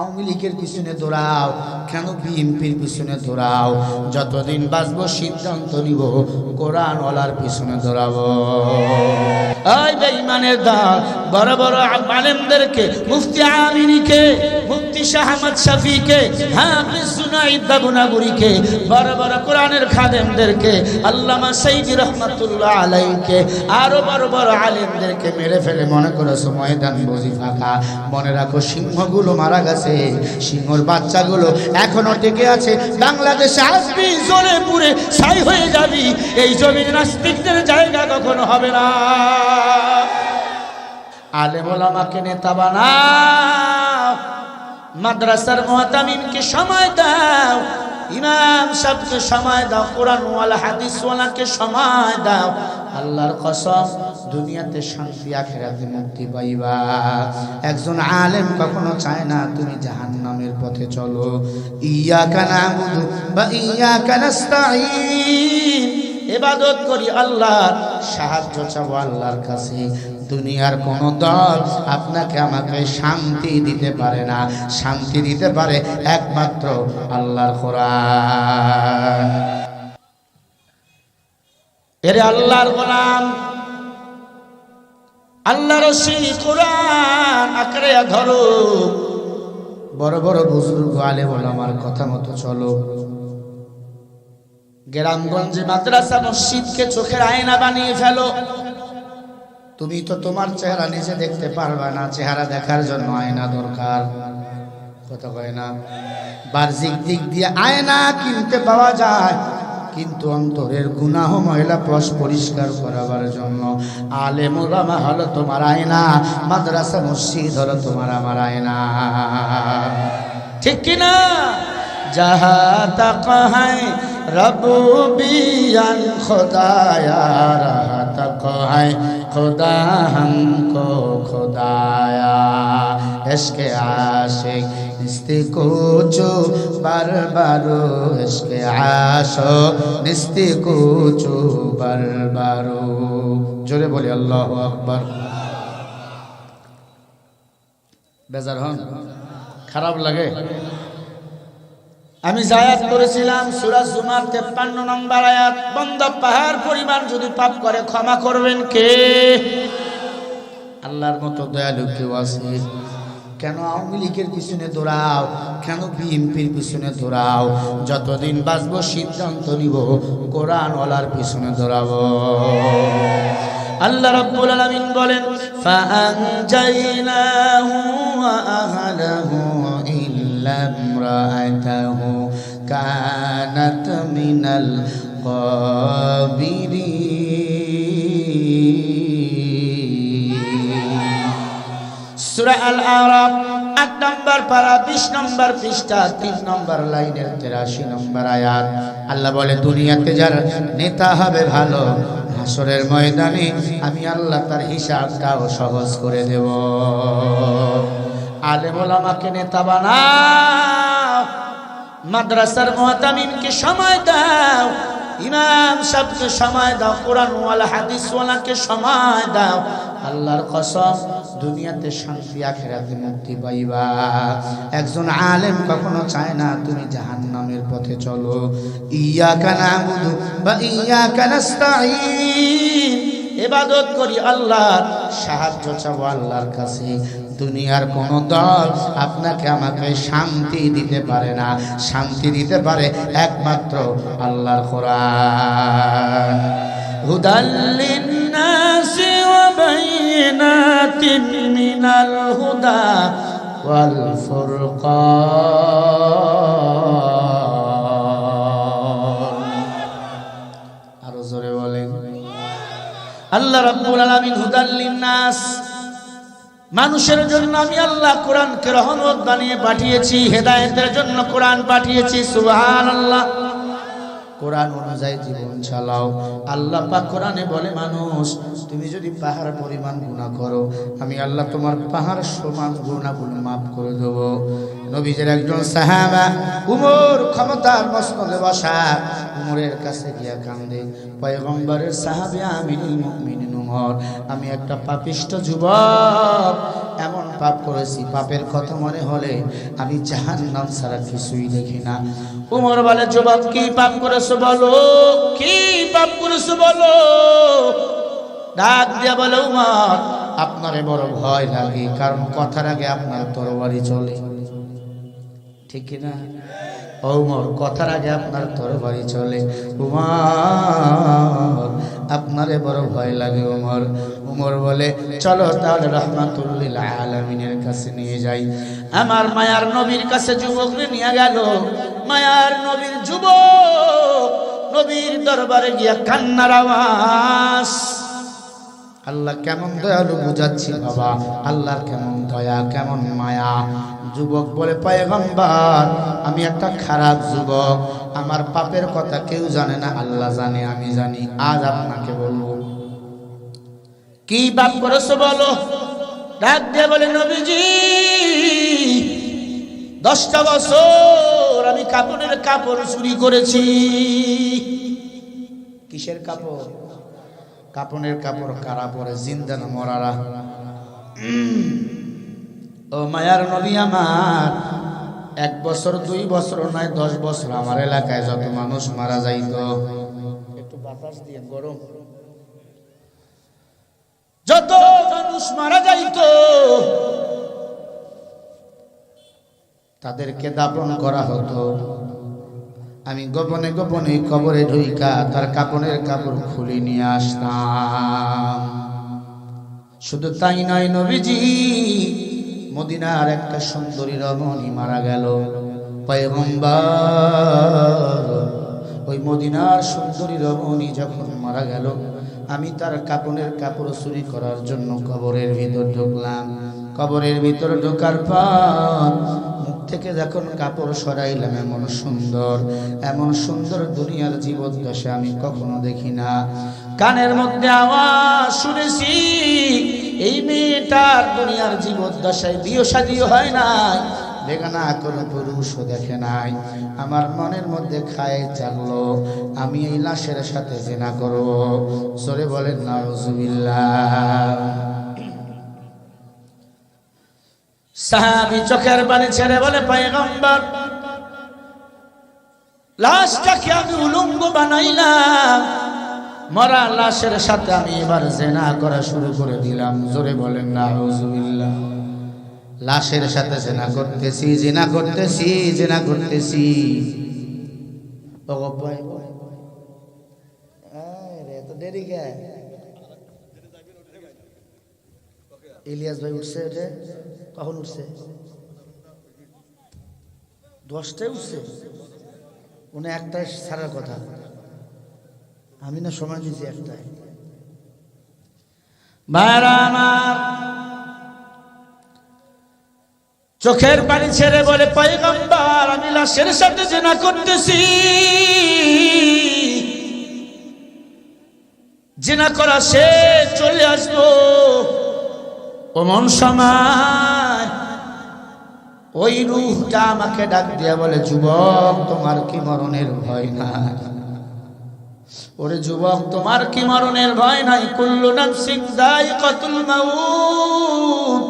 আওয়ামী লীগের পিছনে দৌড়াও, কেন বিএনপির পিছনে দৌড়াও? যতদিন বাঁচবো সিদ্ধান্ত নিব কোরআন ওলার পিছনে দৌড়াবো। বড় বড় আলাইকে, আরও বড় বড় আলেমদেরকে মেরে ফেলে, মনে করেছ ময়দান বুঝি ফাঁকা। মনে রাখো সিংহগুলো মারা গেছে সিংহর বাচ্চাগুলো এখনও টিকে আছে। বাংলাদেশে আসবি, জোরে পুরে ছাই হয়ে যাবি। এই জমির নাস্তিকদের জায়গা কখনো হবে না। আলেম আমাকে নেতা বানাও। মাদ্রাসার মহাতামিমকে সময় দাও। ইমাম সাহেবকে সময় দাও। কোরআন হাদিস ওয়ালাকে সময় দাও। আল্লাহর কসম দুনিয়াতে শান্তি, আখেরাতে মুক্তি পাইবা। একজন আলেম কখনো চায় না তুমি জাহান্নামের পথে চলো। ইয়াকা নাবুদু বা ইয়াকা নাস্তাঈন। এবাদত করি আল্লাহর, সাহায্য চাবো আল্লাহর কাছে। দুনিয়ার কোন দল আপনাকে আমাকে শান্তি দিতে পারে না। শান্তি দিতে পারে একমাত্র আল্লাহর কোরআন। এরে আল্লাহর গোলাম আল্লাহ রশি কোরআন আঁকড়ে ধরো। বড় বড় বুজুর্গ আলে বলো আমার কথা মতো চলো। গ্রামগঞ্জে মাদ্রাসা মসজিদকে চোখের আয়না বানিয়ে ফেলো। তুমি তো তোমার চেহারা নিজে দেখতে পারবা না, চেহারা দেখার জন্য আয়না দরকার। কথা কয় না? বাহ্যিক দিক দিয়ে আয়না কিনতে পাওয়া যায়। কিন্তু অন্তরের গুনাহ মহিলা পশ পরিষ্কার করাবার জন্য। আলে মোলামা হল তোমার আয়না, মাদ্রাসা, মসজিদ হলো তোমার আমার আয়না। ঠিক কিনা? যাহা তা কহাই রবু বিয়ান খোদায়, রাহা তাক কহাই खुदा हमको खुदाया इश्क आशिक निस्ती कुचो बार बारो इश्क आशो निस्ती कुचो बार बारो জোরে বলি আল্লাহ আকবার বেজার হন খারাপ লাগে আমি জায়াত করেছিলাম সুরাজ জুমার তেপ্পান্ন নম্বর আয়াত। বন্ধ পাহাড় পরিমাণ যদি পাপ করে, ক্ষমা করবেন কে? আল্লাহর মতো দয়ালু কেউ আছে? কেন আওয়ামী লীগের পিছনে দৌড়াও? কেন বিএনপির পিছনে দৌড়াও? যতদিন বাঁচবো, সিদ্ধান্ত নিব কোরআন ওলার পিছনে দৌড়াবো। আল্লাহ রাব্বুল আলামিন বলেন, ফাআনজাইনাহু ওয়া আহলাহু ইমরাআতাহু কানাত মিনাল গাবিরিন সূরা আল আরাফ আট নম্বর পারা, বিশ নম্বর পৃষ্ঠা, তিন নম্বর লাইনের তেরাশি নম্বর আয়াত। আল্লাহ বলে, দুনিয়াতে যার নেতা হবে ভালো, হাসরের ময়দানে আমি আল্লাহ তার হিসাবটাও সহজ করে দেব। আলেম ওলামাকে নেতা বানাও। মাদ্রাসার মহাতামিমকে সময় দাও। ইমাম সাহেবকে সময় দাও। কোরআন ওয়ালা হাদিস ওয়ালাকে সময় দাও। আল্লাহর কসম, দুনিয়াতে শান্তি, আখেরাতে মুক্তি পাইবা। একজন আলেম কখনো চায় না তুমি জাহান্নামের পথে চলো। ইয়াকা নাবুদু বা ইয়াকা নাস্তাঈন। এবাদত করি আল্লাহর সাহায্য চাবো আল্লাহর কাছে। দুনিয়ার কোন দল আপনাকে আমাকে শান্তি দিতে পারে না। শান্তি দিতে পারে একমাত্র আল্লাহর কোরআন। হুদাল্লিন নাসি ওয়া বাইনাতিন মিনাল আল্লাহ রাব্বুল আলামিন হুদাল নাস মানুষের জন্য আমি আল্লাহ কোরআনকে রহমত বানিয়ে পাঠিয়েছি, হেদায়েতের জন্য কোরআন পাঠিয়েছি, সুবহানাল্লাহ। কোরআন অনুযায়ী জীবন চালাও। আল্লাহ পাক কোরআনে বলে, মানুষ, তুমি যদি পাহাড় পরিমাণ গুণা করো, আমি আল্লাহ তোমার পাহাড় সমান গুণাগুলো মাফ করে দেবো। নবীজের একজন সাহাবা উমর ক্ষমতার মসনদে বসা, উমরের কাছে গিয়া কান্দে। পয়গম্বরের সাহাবি আমিনুল মুমিনিন উমর, আমি একটা পাপিষ্ট যুবক, এমন পাপ করেছি, পাপের কথা মনে হলে আমি জাহান নাম ছাড়া কিছুই দেখি না। উমর বলে জবাব কি পাপ করেছ বলো? কি পাপ করেছ বলো? ডাক দিয়া বলে, উমর, আপনারে বড় ভয় লাগে, কারণ কথার আগে আপনার তরবারি চলে। ঠিক না? ওমর, কথার আগে আপনার তরবারি চলে। উমর, আপনারে বড় ভয় লাগে উমর। উমর বলে, চলো তাহলে রহমাতুল্লিল আলমিনের কাছে নিয়ে যাই। আমার মায়ার নবীর কাছে যুবক নিয়ে গেল। মায়ার নবীর যুবক নবীর দরবারে গিয়া কান্নার আওয়াজ আল্লাহ কেমন দয়ালু বুঝাচ্ছি বাবা। আল্লাহর কেমন দয়া, কেমন মায়া। যুবক বলে, পয়গম্বর, আমি একটা খারাপ যুবক। আমার পাপের কথা কেউ জানে না, আল্লাহ জানে, আমি জানি। আজ আপনাকে বলব। কি বাপ করেছ বলো? ডাক দিয়ে বলে, নবীজি, দশটা বছর আমি কাপড়ের কাপড় চুরি করেছি। কিসের কাপড়? কাপনের কাপড় কারা পরে, জিন্দা না মরারা? ও মায়ার নবী আমার, এক বছর, দুই বছর, নয়, দশ বছর আমার এলাকায় যত মানুষ মারা যাইত। একটু বাতাস দিয়ে, গরম। যত মানুষ মারা যাইত, তাদেরকে দাপন করা হতো। আমি গোপনে গোপনে কবরে ঢুইকা তার কাপড়ের কাপড় খুলে নিয়ে আসতাম। শুধু তাই নয় নবীজি, মদিনার একটা সুন্দরী রমণী মারা গেল। ওই মদিনার সুন্দরী রমণী যখন মারা গেল, আমি তার কাপড়ের কাপড় চুরি করার জন্য কবরের ভিতর ঢুকলাম। কবরের ভিতর ঢোকার পর থেকে যখন কাপড় সরাইলাম, এমন সুন্দর এমন সুন্দর দুনিয়ার জীবদ্দশা আমি কখনো দেখি না। কানের মধ্যে আওয়াজ শুনেছি, এই মেয়েটার দুনিয়ার জীবদ্দশায় বিয়ে শাদিও হয় না বেগানা কোনো পুরুষও দেখে নাই। আমার মনের মধ্যে খায় জানলো, আমি এই লাশের সাথে জেনা করব। সরে বলেন না সাহাবি চোখের পানি ছেড়ে বলে, পায়গম্বর, লাশটাকে আমি উলঙ্গ বানাইলাম। মরা লাশের সাথে আমি এবার জেনা করা শুরু করে দিলাম। জোরে বলেন না হুজুবিল্লাহ লাশের সাথে জেনা করতেছি জেনা করতেছি জেনা করতেছি। দেরি কে? ইলিয়াস ভাই উঠছে রে কখন উঠছে? দশটায় উঠছে? উনি একটাই ছাড়ার কথা। আমি না সময় দিয়েছি আমার, চোখের পানি ছেড়ে বলে, পয়গম্বর, আমি লাশের সাথে জেনা করতেছি। জেনা করা সে চলে আসব অমন সময় ওই রুহটা আমাকে ডাক দিয়া বলে, যুবক, তোমার কি মরণের ভয় নাই? ওরে যুবক, তোমার কি মরণের ভয় নাই? কুল্লু নাফসিং দায়িকাতুল মাউত।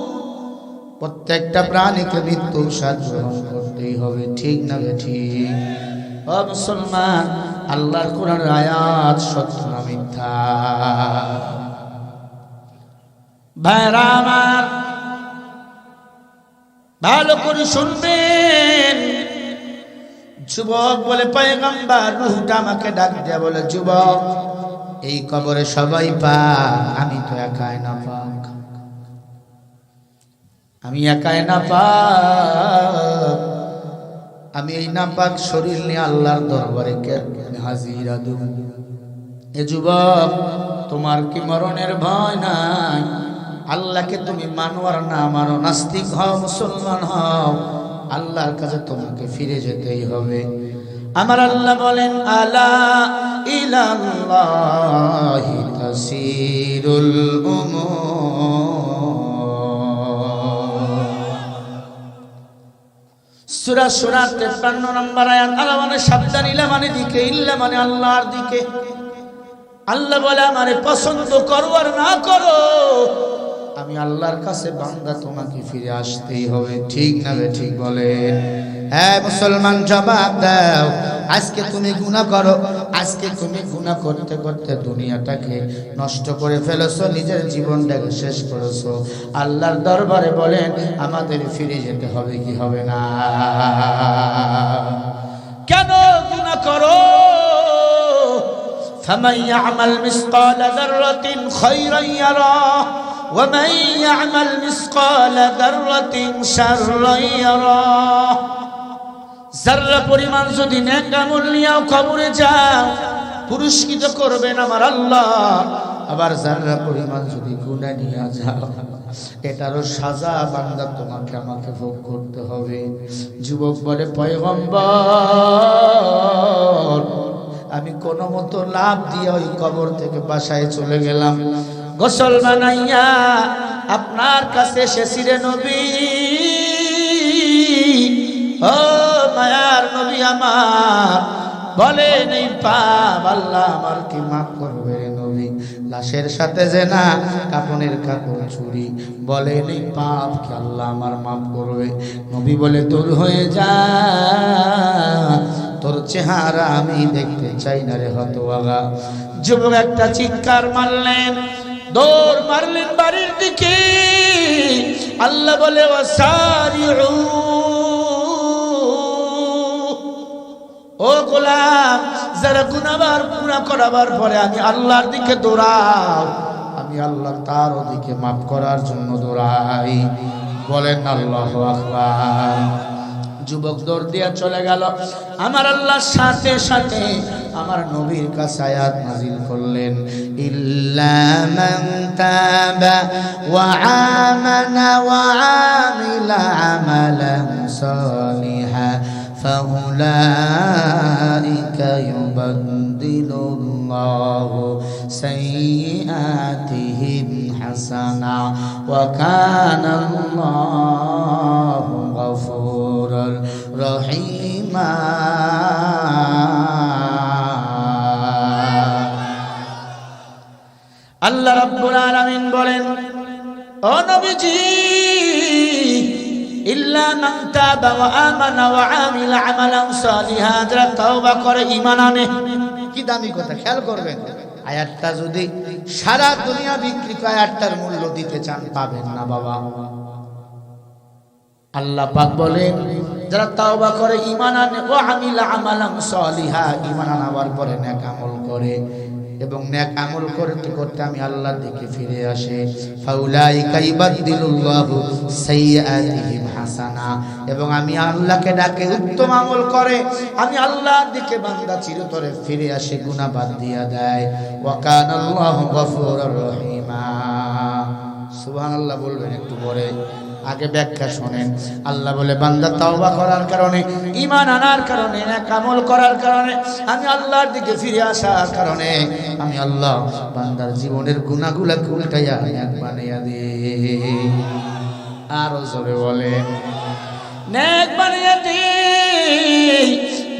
প্রত্যেকটা প্রাণীকে মৃত্যু করতেই হবে, ঠিক না ঠিক? মুসলমান, আল্লাহর কোরআনের আয়াত সত্য না মিথ্যা? ভাইরা আমার, ভালো করে শুনবেন। যুবক বলে, পয়গম্বর, রুহটা আমাকে ডাক দেয়া বলে, যুবক, এই কবরে সবাই পা আমি তো একাই না পাক। আমি একাই না পাক। আমি এই নাপাক শরীর নিয়ে আল্লাহর দরবারে কেমনে হাজিরা দেব। এ যুবক, তোমার কি মরণের ভয় নাই? আল্লাহকে তুমি মানো আর না মানো, নাস্তিক হও, মুসলমান হও, আল্লাহর কাছে তোমাকে ফিরে যেতেই হবে। আমার আল্লাহ বলেন, আলা ইলাল্লাহি তাসিরুল সুরা সুরা তেপ্পান্ন নম্বর আয়াত, আল্লাহ মানে সাবধান, ইলা মানে দিকে, ইল্লা মানে আল্লাহর দিকে। আল্লাহ বলে, আমারে পছন্দ করো আর না করো আমি আল্লাহর কাছে বান্দা তোমাকে ফিরে আসতেই হবে ঠিক না বে ঠিক বলে হ্যাঁ মুসলমান জবাব দাও আজকে তুমি গুনাহ করো আজকে তুমি গুনাহ করতে করতে দুনিয়াটাকে নষ্ট করে ফেলেছো নিজের জীবনটাকে শেষ করেছো আল্লাহর দরবারে বলেন আমাদের ফিরে যেতে হবে কি হবে না কেন গুনাহ করো فمن يعمل مثقال ذرة خيرا يراه ومن يعمل مثقال ذرة شرا يراه জাররা পরিমাণ যদি নেক আমল নিয়েও কবরে যাও পুরস্কৃত করবেন আমার আল্লাহ আবার জাররা পরিমাণ যদি গুণা নিয়ে যাও এটারও সাজা বান্দা তোমাকে আমাকে ভোগ করতে হবে যুবক বলে পয়গম্বর আমি কোনো মতো লাভ দিয়ে ওই কবর থেকে বাসায় চলে গেলাম। গোসল বানাইয়া আপনার কাছে এসেছি রে নবী। ও মায়ার নবী আমার, বলে নেই পাপ, আল্লাহ আমার কি মাফ করবে নবী। লাশের সাথে যে না কাপনের কাপড় চুরি, বলে নেই পাপ, কি আল্লাহ আমার মাফ করবে। নবী বলে তোর হয়ে যা তোর চেহারা আমি দেখতে চাই না রে হত আগা যুবক একটা চিৎকার মারলেন, দৌড় মারলেন বাড়ির দিকে। আল্লাহ বলে, ওয়াসারিউ ও গোলাম, যারা গুনাবার পুরা করাবার পরে আমি আল্লাহর দিকে দৌড়াও, আমি আল্লাহ তার ওদিকে মাফ করার জন্য দৌড়াই। বলেন আল্লাহ আকবার। যুবক দৌড় দিয়া চলে গেল আমার আল্লাহর সাথে সাথে আমার নবীর কাছে আয়াত নাজিল করলেন ইল্লা মান তাবা ওয়া আমানা ওয়া আমিলা আমালান সালিহা فأولئك يبدل الله سيئاتهم حسنا وكان الله غفورا গফুরর রহিমা। আল্লাহ রাব্বুল আলামিন বলেন, ও নবীজি, ইল্লা মান তাবা ওয়া আমানা ওয়া আমিলা আমালান সালিহা যারা তওবা করে, ঈমান আনে। কি দামি কথা, খেয়াল করবেন, আয়াতটা যদি সারা দুনিয়া বিক্রি করে, আয়াতটার মূল্য দিতে চান, পাবেন না বাবা। আল্লাহ পাক বলেন, যারা তাওবা করে ইমান আনে ও আমিলা আমালান সালিহা, ঈমান আনার পরে নেক আমল করে। এবং নেক আমল করতে করতে আমি আল্লাহর দিকে ফিরে আসে। ফাউলাইকা ইবাদদিলুল্লাহু সাইয়্যাতিহিম হাসানা। এবং আমি আল্লাহকে ডাকে, উত্তম আমল করে। আমি আল্লাহর দিকে বান্দা চিরতরে ফিরে আসে গুনাহ বাদ দিয়া দেয়। ওয়া কানাল্লাহু গফুরুর রহিমা। সুবহানাল্লাহ বলবেন একটু পরে। আগে ব্যাখ্যা শোনেন। আল্লাহ বলে, বান্দা তাওবা করার কারণে ইমান আনার কারণে, নেক আমল করার কারণে, আমি আল্লাহর দিকে ফিরে আসার কারণে, আমি আল্লাহ বান্দার জীবনের গুনাহগুলোকে উল্টাইয়া বানাইয়া দে আরও জোরে বলে নেক বানাইয়া দে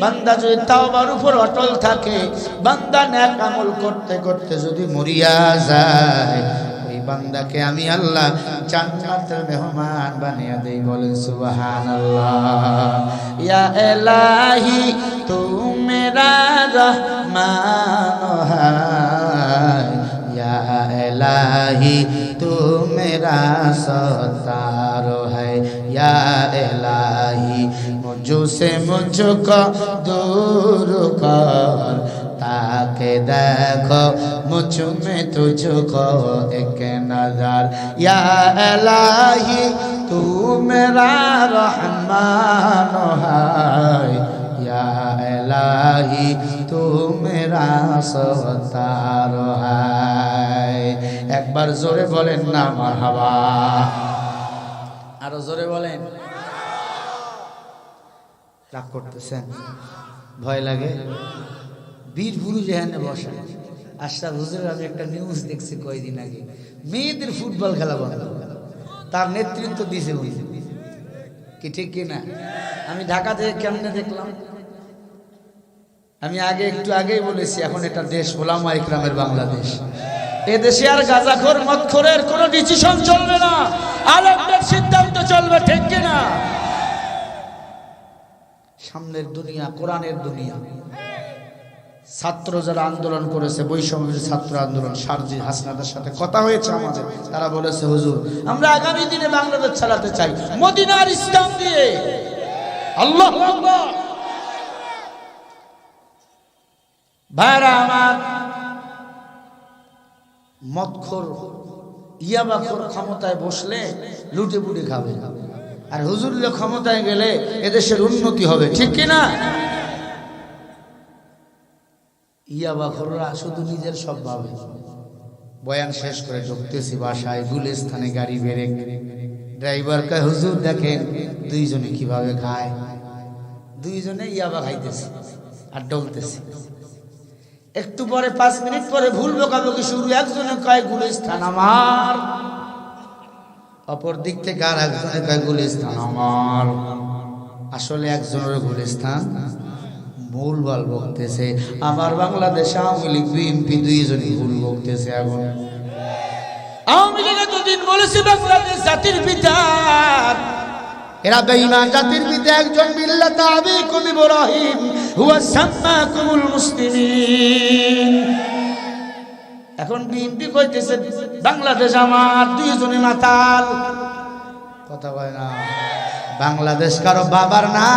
বান্দা যদি তাওবার উপর অটল থাকে, বান্দা নেক আমল করতে করতে যদি মরিয়া যায় বান্দাকে আমি আল্লাহ জান্নাতের মেহমান বানিয়ে দেই, বলেন সুবহানাল্লাহ। ইয়া এলাহি তু মেরা রহমান হায়। ইয়া এলাহি তু মেরা সতার হায়। ইয়া এলাহি, মুঝ সে মুঝ কর দূর কর। তাকে দেখো মুচুমে মে তুঝকো এক নজর। ইয়া এলাহি তু মেরা রহমান ইয়া এলাহি তু মেরা সতার হয়। একবার জোরে বলেন না আমার হাওয়া আরও জোরে বলেন। রাগ করতেছেন। ভয় লাগে? বীর পুরুষ এখানে বসা, আশরাফ হুজুরের আমি একটা নিউজ দেখছি কয়দিন আগে। মেয়েদের ফুটবল খেলা বন্ধ। তার নেতৃত্ব দিছে উনি। কি ঠিক কি না? আমি ঢাকা থেকে কেমনে দেখলাম? আমি আগে একটু আগেই বলেছি, এখন এটা দেশ ওলামা ইকরামের বাংলাদেশ। এদেশে আর গাজাখোর, মদখোরের কোনো ডিসিশন চলবে না। আলেমদের সিদ্ধান্ত চলবে ঠিক কিনা সামনের দুনিয়া, কোরআনের দুনিয়া। ছাত্র যারা আন্দোলন করেছে বৈষম্যের ছাত্র আন্দোলন সারজি হাসনাদের সাথে কথা হয়েছে আমাদের। তারা বলেছে, হুজুর, আমরা আগামী দিনে বাংলাদেশ চালাতে চাই। মদিনার ইসলাম দিয়ে। আল্লাহ ভাইরা আমার, মদখোর, ইয়াবাখোর ক্ষমতায় বসলে লুটে পুটে খাবে। আর হুজুরলে ক্ষমতায় গেলে এদেশের উন্নতি হবে, ঠিক কি না ইয়াবাখোররা শুধু নিজের সব ভাবে। বয়ান শেষ করে ঢুকতেছি বাসায় গুলিস্থানে গাড়ি বেড়ে। ড্রাইভার কে হুজুর দেখেন, দুইজনে কীভাবে খায়? দুইজনে ইয়াবা খাইতেছে আর ডলতেছে একটু পরে, পাঁচ মিনিট পরে ভুল বকাবকি শুরু, একজনে কয় গুলিস্থান আমার। অপর দিক থেকে আর একজনে কয় গুলিস্থান আমার। আসলে একজনের গুলিস্থান ভুল ভালো বকতেছে আমার বাংলাদেশ আওয়ামী লীগ বিএনপি দুইজনই ভুল বকতেছে এখন। আওয়ামী লীগ এতদিন বলেছে বাংলাদেশ জাতির পিতা। এরা বেঈমান জাতির পিতা একজন মিল্লাত আবিকুম ইব্রাহিম হুয়া সাম্মাকুমুল মুসলিমিন। এখন বিএনপি কইতেছে বাংলাদেশ আমার দুইজনই মাতাল। কথা কয় না। বাংলাদেশ কারও বাবার না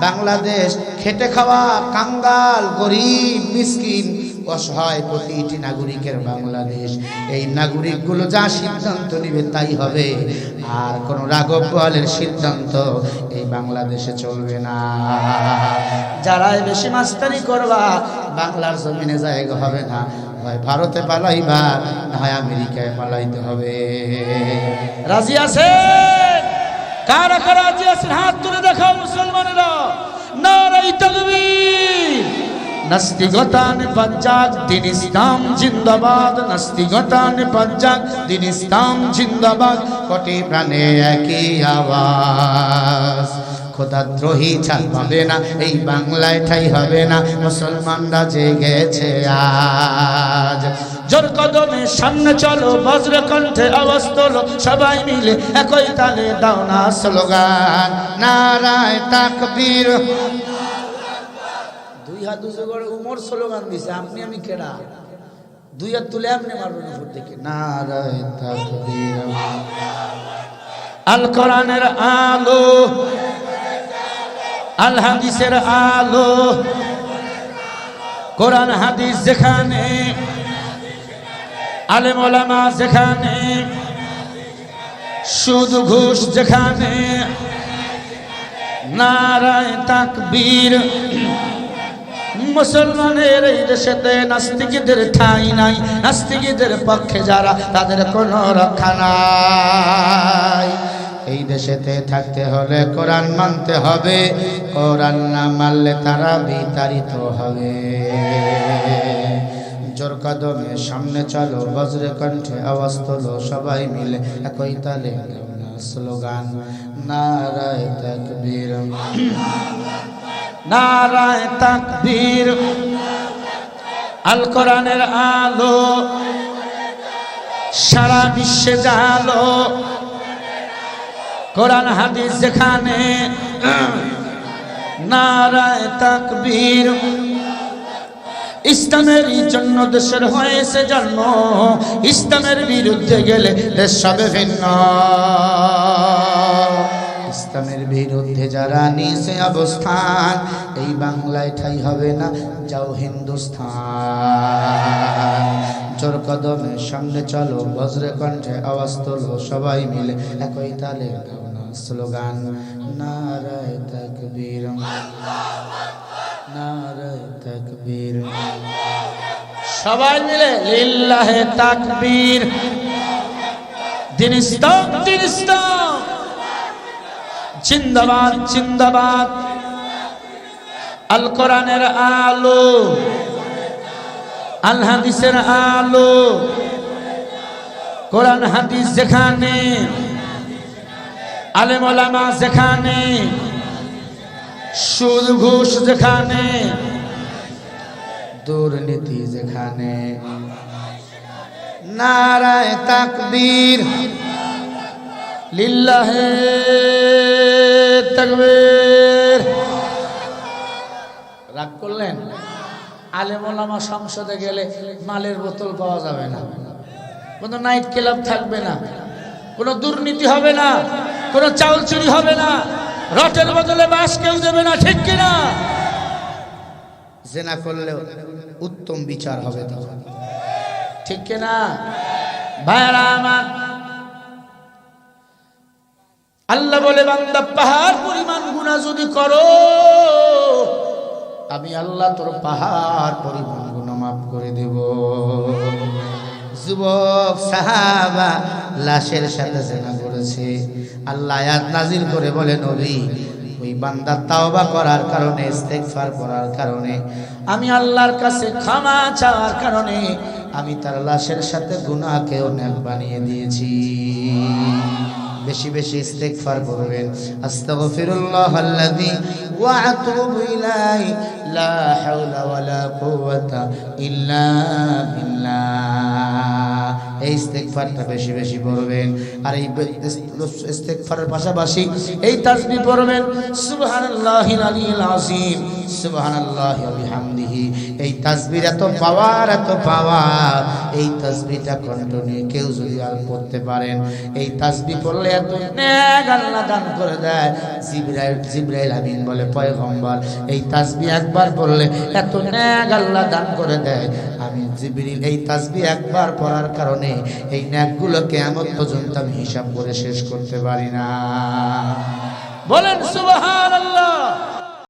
বাংলাদেশ খেটে খাওয়া কাঙ্গাল, গরিব, মিসকিন, অসহায় প্রতিটি নাগরিকের বাংলাদেশ। এই নাগরিকগুলো যা সিদ্ধান্ত নিবে তাই হবে। আর কোনো রাঘব বোয়ালের সিদ্ধান্ত এই বাংলাদেশে চলবে না। যারাই বেশি মাস্তানি করবা, বাংলার জমিনে জায়গা হবে না। হয় ভারতে পালাইবা, না হয় আমেরিকায় পালাইতে হবে। রাজি আছে কারা কারা রাজি আছেন? হাত তুলে দেখাও মুসলমানেরা নাস্তিকতান পঞ্জাব দিন ইসলাম জিন্দাবাদ নাস্তিকতান পঞ্জাব দিন ইসলাম জিন্দাবাদ, কোটি প্রাণে একই আওয়াজ। খোদাদ্রোহী ছাড় পাবে না, এই বাংলায় ঠাই হবে না, মুসলমানরা জেগেছে আজ। জোর কদমে সামনে চলো, বজ্র কণ্ঠে আওয়াজ সবাই মিলে একই তালে দাও না স্লোগান। নারায় তাকবীর। দুই হাত উঁচু করে উমর স্লোগান দিছে আপনি আমি কেডা? দুই হাত তুলে আপনি মারবেন উপর তাকবীর আল কোরআনের আলো আল হাদিসের আলো কোরআন হাদিস যেখানে আলেম ওলামা যেখানে সুদ ঘুষ যেখানে নারায় তাকবীর। মুসলমানের এই দেশেতে নাস্তিকদের ঠাঁই নাই। নাস্তিকদের পক্ষে যারা, তাদের কোনো রক্ষা নাই। এই দেশেতে থাকতে হলে কোরআন মানতে হবে। কোরআন না মানলে তারা বিতাড়িত হবে। জোর কদমে সামনে চলো বজ্রে কণ্ঠে আওয়াজ তোলো সবাই মিলে। একই তালে স্লোগান, নারায় তাকবীর। নারায় তাকবীর আল কোরআনের আলো, সারা বিশ্বে জালো। কোরআন হাদিস যেখানে, নারায় তাকবীর ইসলামের জন্য দেশের হয়েছে জন্ম, ইসলামের বিরুদ্ধে গেলে দেশ সবে ভিন্ন। ইসলামের বিরুদ্ধে যারা নিচে অবস্থান, এই বাংলায় ঠাই হবে না, যাও হিন্দুস্থান। জোর কদমে, সামনে চলো, বজ্রে কণ্ঠে আওয়াজ তোলো সবাই মিলে, একই তালে স্লোগান, নারায় তাকবীর। নারায় তাকবীর। সবাই মিলে, লিল্লাহে তাকবীর। দিন ইসলাম। জিন্দাবাদ জিন্দাবাদ। আল কোরআনের আলো। আল হাদিসের আলো। কোরআন, হাদিস যেখানে, আলেম ওলামা যেখানে, সুদ, ঘুষ যেখানে, দুর্নীতি যেখানে, নারায় তাকবীর, লিল্লাহে। তাকবীর রাগ করলেন? আলেমোলামা সংসদে গেলে মালের বোতল পাওয়া যাবে না। কোনো নাইট ক্লাব থাকবে না। কোনো দুর্নীতি হবে না। কোনো চাউল চুরি হবে না। রটের বদলে বাস কেউ দেবে না, ঠিক কিনা? জেনা করলেও উত্তম বিচার হবে ঠিক কিনা? ভাইরা আমার আল্লাহ বলে, বান্দা, পাহাড় পরিমাণ গুণা যদি করো, আমি আল্লাহ তোর পাহাড় পরিমাণ গুণা মাফ করে দেব। যুবক, সাহাবা লাশের সাথে জেনা করেছে। আল্লাহ আয়াত নাজিল করে বলে, নবী, ওই বান্দা তাওবা করার কারণে, ইস্তেগফার করার কারণে, আমি আল্লাহর কাছে ক্ষমা চাওয়ার কারণে, আমি তার লাশের সাথে গুনাহকেও নেক বানিয়ে দিয়েছি। বেশি বেশি ইস্তেগফার করবেন। আস্তাগফিরুল্লাহ আল্লাযী ওয়া আতুবু ইলাইহি, লা হাওলা ওয়ালা কুওয়াতা ইল্লা বিল্লাহ। এই ইস্তেগফারটা বেশি বেশি পড়বেন। আর এই ইস্তেগফারের পাশাপাশি এই তাসবিহ পড়বেন আলিয়্যিল আযীম, সুবহানাল্লাহি বিহামদিহি। এই তাসবির এত পাওয়ার এত পাওয়ার, এই তাসবিহটা কন্টিনিউ কেউ যদি আর পড়তে পারেন। এই তাসবিহ পড়লে এত নেক আল্লাহ দান করে দেয়। জিবরাইল জিবরাইল আমিন বলে পয়গম্বর, এই তাসবিহ একবার পড়লে এত নেক আল্লাহ দান করে দেয়। জিবরিল এই তাসবি একবার পড়ার কারণে এই ন্যাকগুলো কেমন পর্যন্ত আমি হিসাব করে শেষ করতে পারি না। বলেন সুবহানাল্লাহ।